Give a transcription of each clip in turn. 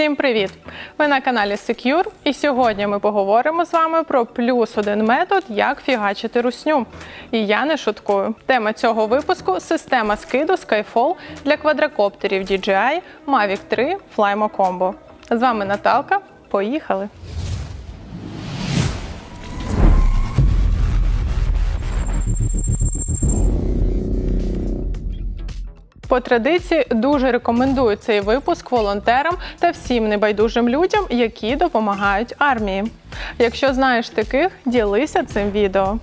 Всім привіт! Ви на каналі Secure і сьогодні ми поговоримо з вами про плюс один метод, як фігачити русню. І я не шуткую. Тема цього випуску система скиду Skyfall для квадрокоптерів DJI Mavic 3 Flymo Combo. З вами Наталка. Поїхали! По традиції дуже рекомендую цей випуск волонтерам та всім небайдужим людям, які допомагають армії. Якщо знаєш таких, ділися цим відео.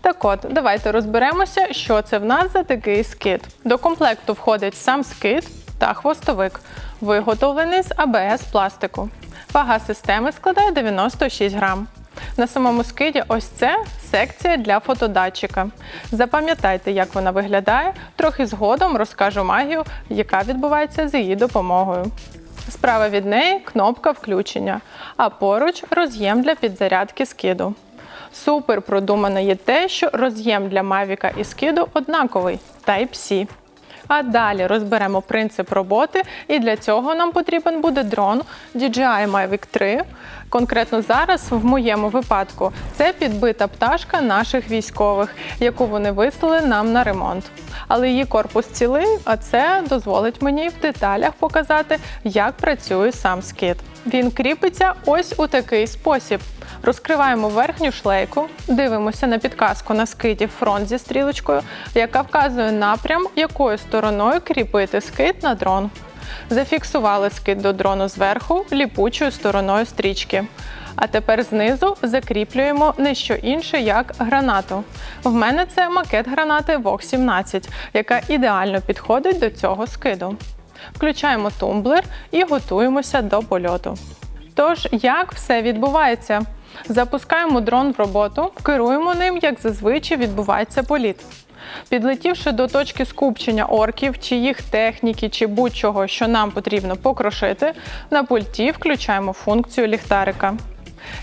Так от, давайте розберемося, що це в нас за такий скид. До комплекту входить сам скид та хвостовик, виготовлений з АБС пластику. Вага системи складає 96 грам. На самому скиді ось це секція для фотодатчика. Запам'ятайте, як вона виглядає. Трохи згодом розкажу магію, яка відбувається з її допомогою. Справа від неї кнопка включення, а поруч роз'єм для підзарядки скиду. Супер продумано є те, що роз'єм для Mavic і скиду однаковий Type-C. А далі розберемо принцип роботи, і для цього нам потрібен буде дрон DJI Mavic 3. Конкретно зараз, в моєму випадку, це підбита пташка наших військових, яку вони вислали нам на ремонт. Але її корпус цілий, а це дозволить мені в деталях показати, як працює сам скид. Він кріпиться ось у такий спосіб. Розкриваємо верхню шлейку, дивимося на підказку на скиді фронт зі стрілочкою, яка вказує напрям, якою стороною кріпити скид на дрон. Зафіксували скид до дрону зверху ліпучою стороною стрічки. А тепер знизу закріплюємо не що інше, як гранату. В мене це макет гранати VOG 17, яка ідеально підходить до цього скиду. Включаємо тумблер і готуємося до польоту. Тож, як все відбувається? Запускаємо дрон в роботу, керуємо ним, як зазвичай відбувається політ. Підлетівши до точки скупчення орків, чи їх техніки, чи будь-чого, що нам потрібно покрошити, на пульті включаємо функцію ліхтарика.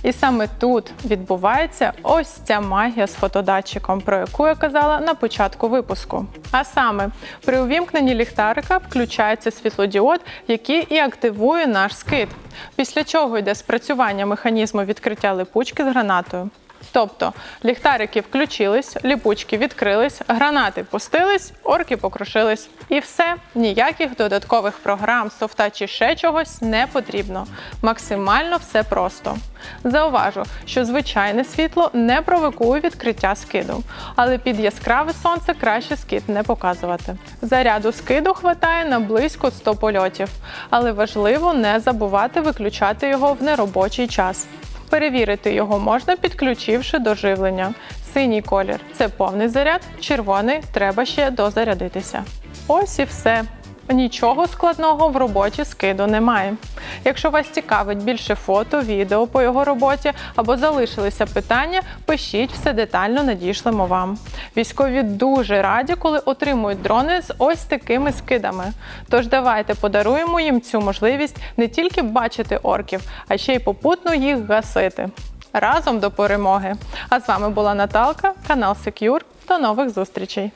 І саме тут відбувається ось ця магія з фотодатчиком, про яку я казала на початку випуску. А саме, при увімкненні ліхтарика включається світлодіод, який і активує наш скид, після чого йде спрацювання механізму відкриття липучки з гранатою. Тобто ліхтарики включились, ліпучки відкрились, гранати пустились, орки покрушились. І все, ніяких додаткових програм, софта чи ще чогось не потрібно. Максимально все просто. Зауважу, що звичайне світло не провокує відкриття скиду, але під яскраве сонце краще скид не показувати. Заряду скиду хватає на близько 100 польотів, але важливо не забувати виключати його в неробочий час. Перевірити його можна, підключивши до живлення. Синій колір це повний заряд, червоний треба ще дозарядитися. Ось і все. Нічого складного в роботі скиду немає. Якщо вас цікавить більше фото, відео по його роботі або залишилися питання, пишіть все детально надішлемо вам. Військові дуже раді, коли отримують дрони з ось такими скидами. Тож давайте подаруємо їм цю можливість не тільки бачити орків, а ще й попутно їх гасити. Разом до перемоги! А з вами була Наталка, канал Secure. До нових зустрічей!